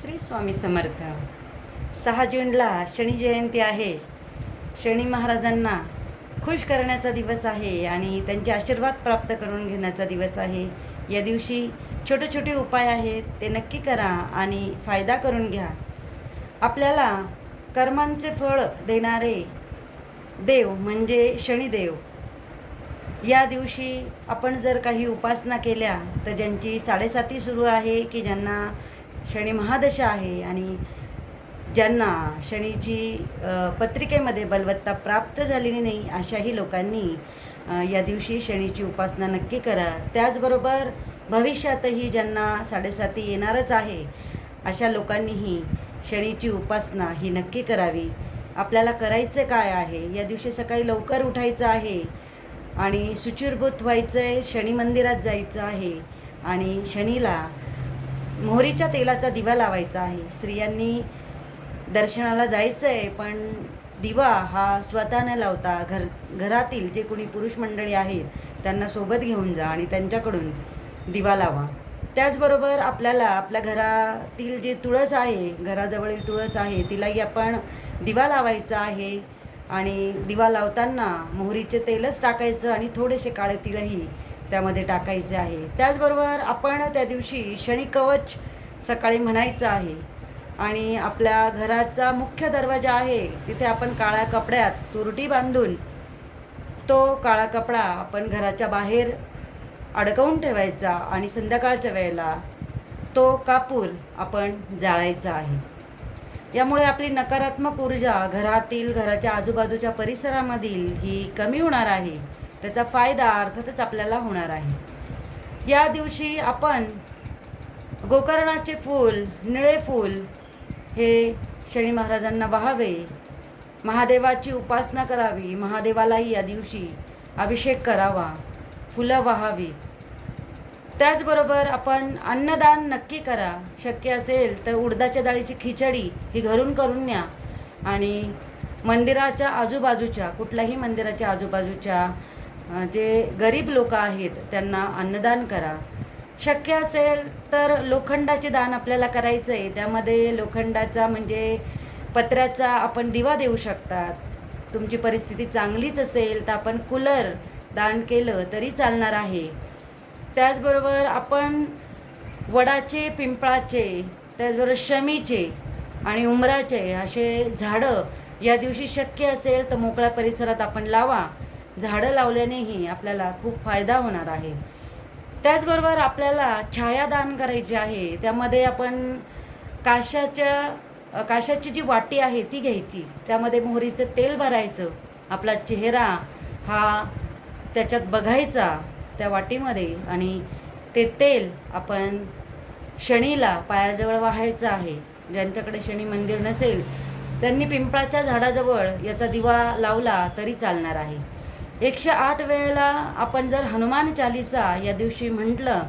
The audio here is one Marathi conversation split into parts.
श्री स्वामी समर्थ. सहा जूनला शनी जयंती आहे. शनी महाराजांना खुश करण्याचा दिवस आहे आणि त्यांचे आशीर्वाद प्राप्त करून घेण्याचा दिवस आहे. या दिवशी छोटे छोटे उपाय आहेत ते नक्की करा आणि फायदा करून घ्या. आपल्याला कर्मांचे फळ देणारे देव म्हणजे शनिदेव. या दिवशी आपण जर काही उपासना केल्या तर ज्यांची साडेसाती सुरू आहे की ज्यांना शनी महादशा आहे आणि ज्यांना शनीची पत्रिकेमध्ये बलवत्ता प्राप्त झालेली नाही अशाही लोकांनी या दिवशी शनीची उपासना नक्की करा. त्याचबरोबर भविष्यातही ज्यांना साडेसाती येणारच आहे अशा लोकांनीही शनीची उपासना ही नक्की करावी. आपल्याला करायचं काय आहे? या दिवशी सकाळी लवकर उठायचं आहे आणि सुचिरभूत व्हायचं आहे शनी मंदिरात जायचं आहे आणि शनीला मोहरीच्या तेलाचा दिवा लावायचा आहे. स्त्रियांनी दर्शनाला जायचं आहे पण दिवा हा स्वतः न लावता घर घरातील जे कोणी पुरुष मंडळी आहेत त्यांना सोबत घेऊन जा आणि त्यांच्याकडून दिवा लावा. त्याचबरोबर आपल्याला आपल्या घरातील जे तुळस आहे घराजवळील तुळस आहे तिलाही आपण दिवा लावायचा आहे. आणि दिवा लावताना मोहरीचे तेलच टाकायचं आणि थोडेसे काळे तिळही त्यामध्ये टाकायचे आहे. त्याचबरोबर आपण त्या दिवशी शनी कवच सकाळी म्हणायचं आहे. आणि आपल्या घराचा मुख्य दरवाजा आहे तिथे आपण काळ्या कपड्यात तुरटी बांधून तो काळा कपडा आपण घराच्या बाहेर अडकवून ठेवायचा आणि संध्याकाळच्या वेळेला तो कापूर आपण जाळायचा आहे. यामुळे आपली नकारात्मक ऊर्जा घरातील घराच्या आजूबाजूच्या परिसरामधील ही कमी होणार आहे. त्याचा फायदा अर्थातच आपल्याला होणार आहे. या दिवशी आपण गोकर्णाचे फूल निळे फूल हे शनी महाराजांना वाहावे महादेवाची उपासना करावी महादेवालाही या दिवशी अभिषेक करावा फुलं वाहावी त्याचबरोबर आपण अन्नदान नक्की करा शक्य असेल तर उडदाच्या डाळीची खिचडी ही घरून करून न्या आणि मंदिराच्या आजूबाजूच्या कुठल्याही मंदिराच्या आजूबाजूच्या जे गरीब लोक आहेत त्यांना अन्नदान करा. शक्य असेल तर लोखंडाचे दान आपल्याला करायचं आहे त्यामध्ये लोखंडाचा म्हणजे पत्र्याचा आपण दिवा देऊ शकतात. तुमची परिस्थिती चांगलीच असेल तर आपण कूलर दान केलं तरी चालणार आहे. त्याचबरोबर आपण वडाचे पिंपळाचे त्याचबरोबर शमीचे आणि उमराचे असे झाडं या दिवशी शक्य असेल तर मोकळ्या परिसरात आपण लावा. झाडं लावल्यानेही आपल्याला खूप फायदा होणार आहे. त्याचबरोबर आपल्याला छायादान करायची आहे. त्यामध्ये आपण काशाच्या काशाची जी वाटी आहे ती घ्यायची. त्यामध्ये मोहरीचं तेल भरायचं. आपला चेहरा हा त्याच्यात बघायचा त्या वाटीमध्ये आणि ते तेल आपण शनीला पायाजवळ वाहायचं आहे. ज्यांच्याकडे शनी मंदिर नसेल त्यांनी पिंपळाच्या झाडाजवळ याचा दिवा लावला तरी चालणार आहे. एकशे आठ वेळेला आपण जर हनुमान चालिसा या दिवशी म्हटलं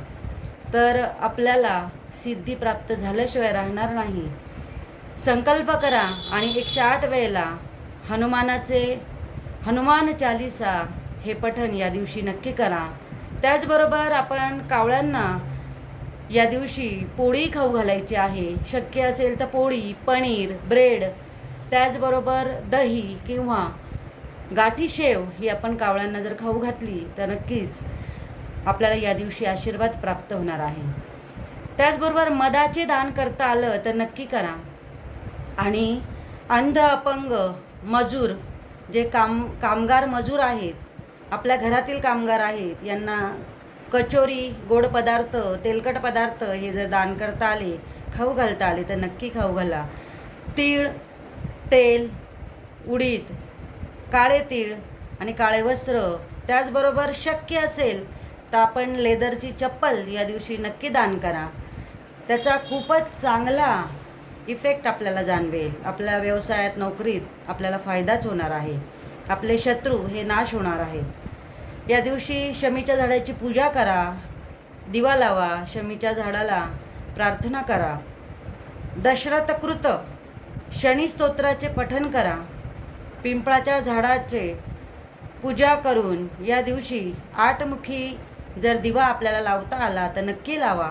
तर आपल्याला सिद्धी प्राप्त झाल्याशिवाय राहणार नाही. संकल्प करा आणि एकशे आठ वेळेला हनुमानाचे हनुमान चालिसा हे पठण या दिवशी नक्की करा. त्याचबरोबर आपण कावळ्यांना या दिवशी पोळी खाऊ घालायची आहे. शक्य असेल तर पोळी पनीर ब्रेड त्याचबरोबर दही किंवा गाठी शेव ही आपण कावळ्यांना जर खाऊ घातली तर नक्कीच आपल्याला या दिवशी आशीर्वाद प्राप्त होणार आहे. त्याचबरोबर मधाचे दान करता आलं तर नक्की करा. आणि अंध अपंग मजूर जे काम कामगार मजूर आहेत आपल्या घरातील कामगार आहेत यांना कचोरी गोड पदार्थ तेलकट पदार्थ हे जर दान करता आले खाऊ घालता आले तर नक्की खाऊ घाला. तीळ तेल उडीद काळे तीळ आणि काळे वस्त्र त्याचबरोबर शक्य असेल तर आपण लेदरची चप्पल या दिवशी नक्की दान करा. त्याचा खूपच चांगला इफेक्ट आपल्याला जाणवेल. आपल्या व्यवसायात नोकरीत आपल्याला फायदाच होणार आहे. आपले शत्रू हे नाश होणार आहेत. या दिवशी शमीच्या झाडाची पूजा करा दिवा लावा शमीच्या झाडाला प्रार्थना करा. दशरथकृत शनी स्तोत्राचे पठन करा. पिंपळाच्या झाडाचे पूजा करून या दिवशी आठमुखी जर दिवा आपल्याला लावता आला तर नक्की लावा.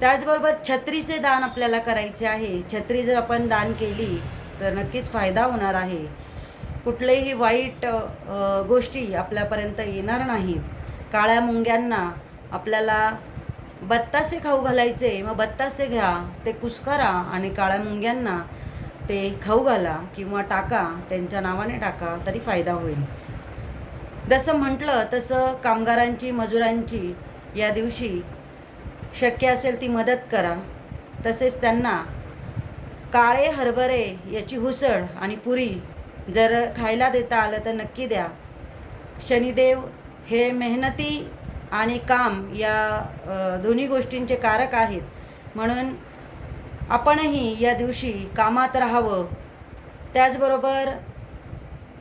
त्याचबरोबर छत्रीचे दान आपल्याला करायचे आहे. छत्री जर आपण दान केली तर नक्कीच फायदा होणार आहे. कुठलेही वाईट गोष्टी आपल्यापर्यंत येणार नाहीत. काळ्या मुंग्यांना आपल्याला बत्तासे खाऊ घालायचे. मग बत्तासे घ्या ते कुस्करा आणि काळ्या मुंग्यांना ते खाऊ घाला किंवा टाका त्यांच्या नावाने टाका तरी फायदा होईल. जसं म्हटलं तसं कामगारांची मजुरांची या दिवशी शक्य असेल ती मदत करा. तसेच त्यांना काळे हरभरे याची हुसळ आणि पुरी जर खायला देता आलं तर नक्की द्या. शनिदेव हे मेहनती आणि काम या दोन्ही गोष्टींचे कारक आहेत. म्हणून आपणही या दिवशी कामात राहावं. त्याचबरोबर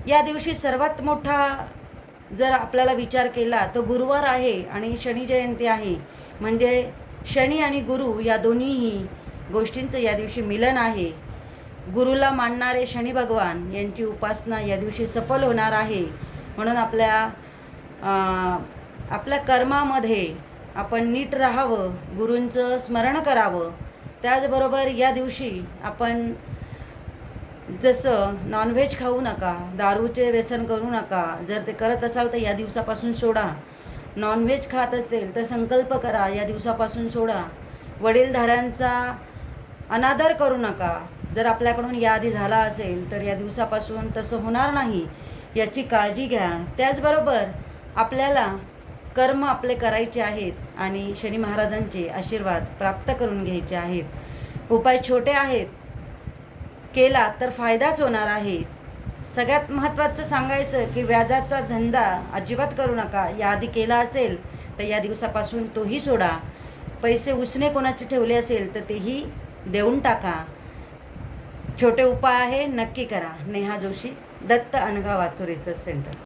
या दिवशी सर्वात मोठा जर आपल्याला विचार केला तर गुरुवार आहे आणि शनी जयंती आहे. म्हणजे शनी आणि गुरु या दोन्हीही गोष्टींचं या दिवशी मिलन आहे. गुरुला मानणारे शनी भगवान यांची उपासना या दिवशी सफल होणार आहे. म्हणून आपल्या आपल्या कर्मामध्ये आपण नीट राहावं गुरूंचं स्मरण करावं. त्याचबरोबर या दिवशी आपण जसं नॉनव्हेज खाऊ नका दारूचे व्यसन करू नका जर ते करत असाल तर या दिवसापासून सोडा. नॉनव्हेज खात असेल तर संकल्प करा या दिवसापासून सोडा. वडीलधाऱ्यांचा अनादर करू नका. जर आपल्याकडून याआधी झाला असेल तर या दिवसापासून तसं होणार नाही याची काळजी घ्या. त्याचबरोबर आपल्याला कर्म आपले करायचे आहेत आणि शनी महाराजांचे आशीर्वाद प्राप्त करून घ्यायचे आहेत. उपाय छोटे आहेत. केला तर फायदाच होणार आहे. सगळ्यात महत्त्वाचं सांगायचं की व्याजाचा धंदा अजिबात करू नका. याआधी केला असेल तर या दिवसापासून तोही सोडा. पैसे उसने कोणाचे ठेवले असेल तर तेही देऊन टाका. छोटे उपाय आहे नक्की करा. नेहा जोशी दत्त अनघा वास्तू रिसर्च सेंटर.